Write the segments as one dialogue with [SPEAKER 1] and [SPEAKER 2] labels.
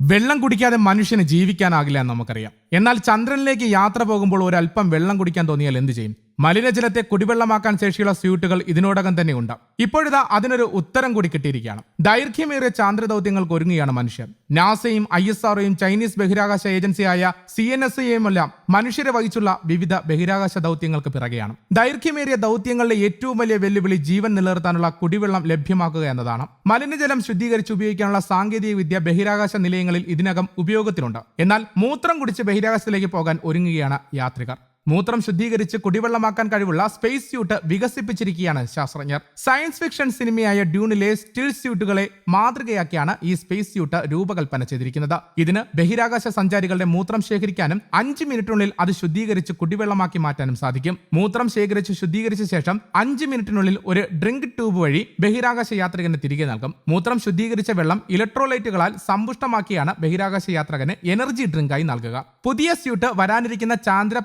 [SPEAKER 1] വെള്ളം കുടിക്കാതെ മനുഷ്യന് ജീവിക്കാനാകില്ല എന്ന് നമുക്കറിയാം. എന്നാൽ ചന്ദ്രനിലേക്ക് യാത്ര പോകുമ്പോൾ ഒരല്പം വെള്ളം കുടിക്കാൻ തോന്നിയാൽ എന്ത് ചെയ്യും? മലിനജലത്തെ കുടിവെള്ളമാക്കാൻ ശേഷിയുള്ള സ്യൂട്ടുകൾ ഇതിനോടകം തന്നെ ഉണ്ട് ഇപ്പോഴിതാ അതിനൊരു ഉത്തരം കൂടി കിട്ടിയിരിക്കുകയാണ്. ദൈർഘ്യമേറിയ ചാന്ദ്ര ദൗത്യങ്ങൾക്ക് ഒരുങ്ങുകയാണ് മനുഷ്യർ. നാസയും ഐ എസ് ആർഒയും ചൈനീസ് ബഹിരാകാശ ഏജൻസിയായ സി എൻ എസ് എല്ലാം മനുഷ്യരെ വഹിച്ചുള്ള വിവിധ ബഹിരാകാശ ദൗത്യങ്ങൾക്ക് പിറകെയാണ്. ദൈർഘ്യമേറിയ ദൗത്യങ്ങളിലെ ഏറ്റവും വലിയ വെല്ലുവിളി ജീവൻ നിലനിർത്താനുള്ള കുടിവെള്ളം ലഭ്യമാക്കുക എന്നതാണ്. മലിനജലം ശുദ്ധീകരിച്ച് ഉപയോഗിക്കാനുള്ള സാങ്കേതിക വിദ്യ ബഹിരാകാശ നിലയങ്ങളിൽ ഇതിനകം ഉപയോഗത്തിലുണ്ട്. എന്നാൽ മൂത്രം കുടിച്ച് ബഹിരാകാശത്തിലേക്ക് പോകാൻ ഒരുങ്ങുകയാണ് യാത്രികർ. മൂത്രം ശുദ്ധീകരിച്ച് കുടിവെള്ളമാക്കാൻ കഴിവുള്ള സ്പേസ് സ്യൂട്ട് വികസിപ്പിച്ചിരിക്കുകയാണ് ശാസ്ത്രജ്ഞർ. സയൻസ് ഫിക്ഷൻ സിനിമയായ ഡ്യൂണിലെ സ്റ്റിൽ സ്യൂട്ടുകളെ മാതൃകയാക്കിയാണ് ഈ സ്പേസ് സ്യൂട്ട് രൂപകൽപ്പന ചെയ്തിരിക്കുന്നത്. ഇതിന് ബഹിരാകാശ സഞ്ചാരികളുടെ മൂത്രം ശേഖരിക്കാനും അഞ്ച് മിനിറ്റിനുള്ളിൽ അത് ശുദ്ധീകരിച്ച് കുടിവെള്ളമാക്കി മാറ്റാനും സാധിക്കും. മൂത്രം ശേഖരിച്ച് ശുദ്ധീകരിച്ച ശേഷം അഞ്ച് മിനിറ്റിനുള്ളിൽ ഒരു ഡ്രിങ്ക് ട്യൂബ് വഴി ബഹിരാകാശ യാത്രികന് തിരികെ നൽകും. മൂത്രം ശുദ്ധീകരിച്ച വെള്ളം ഇലക്ട്രോലൈറ്റുകളാൽ സമ്പുഷ്ടമാക്കിയാണ് ബഹിരാകാശ യാത്രികന് എനർജി ഡ്രിങ്കായി നൽകുക. പുതിയ സ്യൂട്ട് വരാനിരിക്കുന്ന ചാന്ദ്ര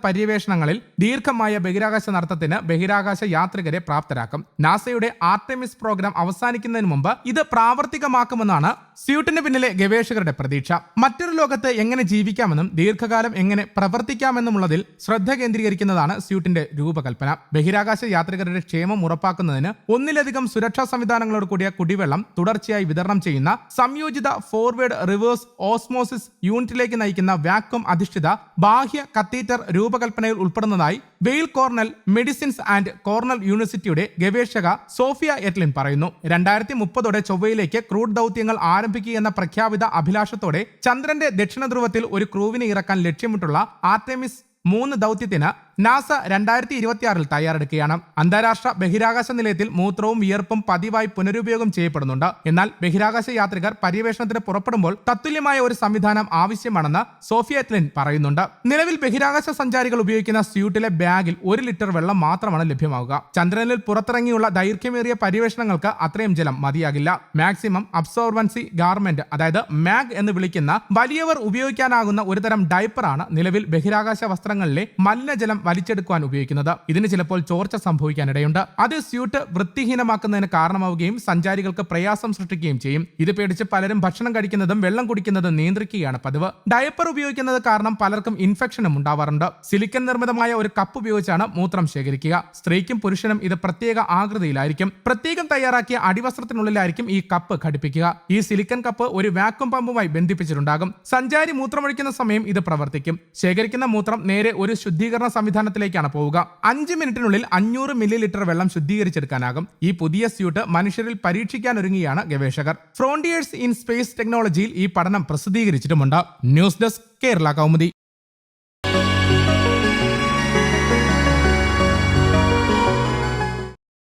[SPEAKER 1] പര്യവേഷണങ്ങളിൽ ദീർഘമായ ബഹിരാകാശ നടത്തത്തിന് ബഹിരാകാശ യാത്രികരെ പ്രാപ്തരാക്കും. നാസയുടെ ആർട്ടെമിസ് പ്രോഗ്രാം അവസാനിക്കുന്നതിന് മുമ്പ് ഇത് പ്രാവർത്തികമാക്കുമെന്നാണ് സ്യൂട്ടിന് പിന്നിലെ ഗവേഷകരുടെ പ്രതീക്ഷ. മറ്റൊരു ലോകത്ത് എങ്ങനെ ജീവിക്കാമെന്നും ദീർഘകാലം എങ്ങനെ പ്രവർത്തിക്കാമെന്നുമുള്ളതിൽ ശ്രദ്ധ കേന്ദ്രീകരിക്കുന്നതാണ് സ്യൂട്ടിന്റെ രൂപകൽപ്പന. ബഹിരാകാശ യാത്രികരുടെ ക്ഷേമം ഉറപ്പാക്കുന്നതിന് ഒന്നിലധികം സുരക്ഷാ സംവിധാനങ്ങളോട് കൂടിയ കുടിവെള്ളം തുടർച്ചയായി വിതരണം ചെയ്യുന്ന സംയോജിത ഫോർവേഡ് റിവേഴ്സ് ഓസ്മോസിസ് യൂണിറ്റിലേക്ക് നയിക്കുന്ന വാക്വം അധിഷ്ഠിത ബാഹ്യ കത്തീറ്റർ രൂപകൽപ്പനയിൽ ഉൾപ്പെടുന്നതായി വെയിൽ കോർണൽ മെഡിസിൻസ് ആൻഡ് കോർണൽ യൂണിവേഴ്സിറ്റിയുടെ ഗവേഷക സോഫിയ എറ്റ്ലിൻ പറയുന്നു. രണ്ടായിരത്തി മുപ്പതോടെ ചൊവ്വയിലേക്ക് ക്രൂഡ് ദൗത്യങ്ങൾ ആരംഭിക്കുക എന്ന പ്രഖ്യാപിത അഭിലാഷത്തോടെ ചന്ദ്രന്റെ ദക്ഷിണ ധ്രുവത്തിൽ ഒരു ക്രൂവിനെ ഇറക്കാൻ ലക്ഷ്യമിട്ടുള്ള ആർട്ടെമിസ് മൂന്ന് ദൗത്യത്തിന് നാസ രണ്ടായിരത്തി ഇരുപത്തിയാറിൽ തയ്യാറെടുക്കുകയാണ്. അന്താരാഷ്ട്ര ബഹിരാകാശ നിലയത്തിൽ മൂത്രവും വിയർപ്പും പതിവായി പുനരുപയോഗം ചെയ്യപ്പെടുന്നുണ്ട്. എന്നാൽ ബഹിരാകാശ യാത്രികർ പര്യവേഷണത്തിന് പുറപ്പെടുമ്പോൾ തത്തുല്യമായ ഒരു സംവിധാനം ആവശ്യമാണെന്ന് സോഫിയ എത്ലിൻ പറയുന്നുണ്ട്. നിലവിൽ ബഹിരാകാശ സഞ്ചാരികൾ ഉപയോഗിക്കുന്ന സ്യൂട്ടിലെ ബാഗിൽ ഒരു ലിറ്റർ വെള്ളം മാത്രമാണ് ലഭ്യമാവുക. ചന്ദ്രനിൽ പുറത്തിറങ്ങിയുള്ള ദൈർഘ്യമേറിയ പര്യവേഷണങ്ങൾക്ക് അത്രയും ജലം മതിയാകില്ല. മാക്സിമം അബ്സോർബൻസി ഗാർമെന്റ് അതായത് മാഗ് എന്ന് വിളിക്കുന്ന വലിയവർ ഉപയോഗിക്കാനാകുന്ന ഒരുതരം ഡൈപ്പറാണ് നിലവിൽ ബഹിരാകാശ വസ്ത്രങ്ങളിലെ മലിനജലം വലിച്ചെടുക്കുവാൻ ഉപയോഗിക്കുന്നത്. ഇതിന് ചിലപ്പോൾ ചോർച്ച സംഭവിക്കാനിടയുണ്ട് അത് സ്യൂട്ട് വൃത്തിഹീനമാക്കുന്നതിന് കാരണമാവുകയും സഞ്ചാരികൾക്ക് പ്രയാസം സൃഷ്ടിക്കുകയും ചെയ്യും. ഇത് പേടിച്ച് പലരും ഭക്ഷണം കഴിക്കുന്നതും വെള്ളം കുടിക്കുന്നതും നിയന്ത്രിക്കുകയാണ് പതിവ്. ഡയപ്പർ ഉപയോഗിക്കുന്നത് കാരണം പലർക്കും ഇൻഫെക്ഷനും ഉണ്ടാവാറുണ്ട്. സിലിക്കൻ നിർമ്മിതമായ ഒരു കപ്പ് ഉപയോഗിച്ചാണ് മൂത്രം ശേഖരിക്കുക. സ്ത്രീക്കും പുരുഷനും ഇത് പ്രത്യേക ആകൃതിയിലായിരിക്കും. പ്രത്യേകം തയ്യാറാക്കിയ അടിവസ്ത്രത്തിനുള്ളിലായിരിക്കും ഈ കപ്പ് ഘടിപ്പിക്കുക. ഈ സിലിക്കൺ കപ്പ് ഒരു വാക്വം പമ്പുമായി ബന്ധിപ്പിച്ചിട്ടുണ്ടാകും. സഞ്ചാരി മൂത്രമൊഴിക്കുന്ന സമയം ഇത് പ്രവർത്തിക്കും. ശേഖരിക്കുന്ന മൂത്രം നേരെ ഒരു ശുദ്ധീകരണ സംവിധാനത്തിലേക്കാണ് പോവുക. അഞ്ച് മിനിറ്റിനുള്ളിൽ അഞ്ഞൂറ് മില്ലി ലിറ്റർ വെള്ളം ശുദ്ധീകരിച്ചെടുക്കാനാകും. ഈ പുതിയ സ്യൂട്ട് മനുഷ്യരിൽ പരീക്ഷിക്കാൻ ഒരുങ്ങിയാണ് ഗവേഷകർ. ഫ്രോണ്ടിയേഴ്സ് ഇൻ സ്പേസ് ടെക്നോളജിയിൽ ഈ പഠനം പ്രസിദ്ധീകരിച്ചിട്ടുമുണ്ട്. News desk Kerala Kaumudi.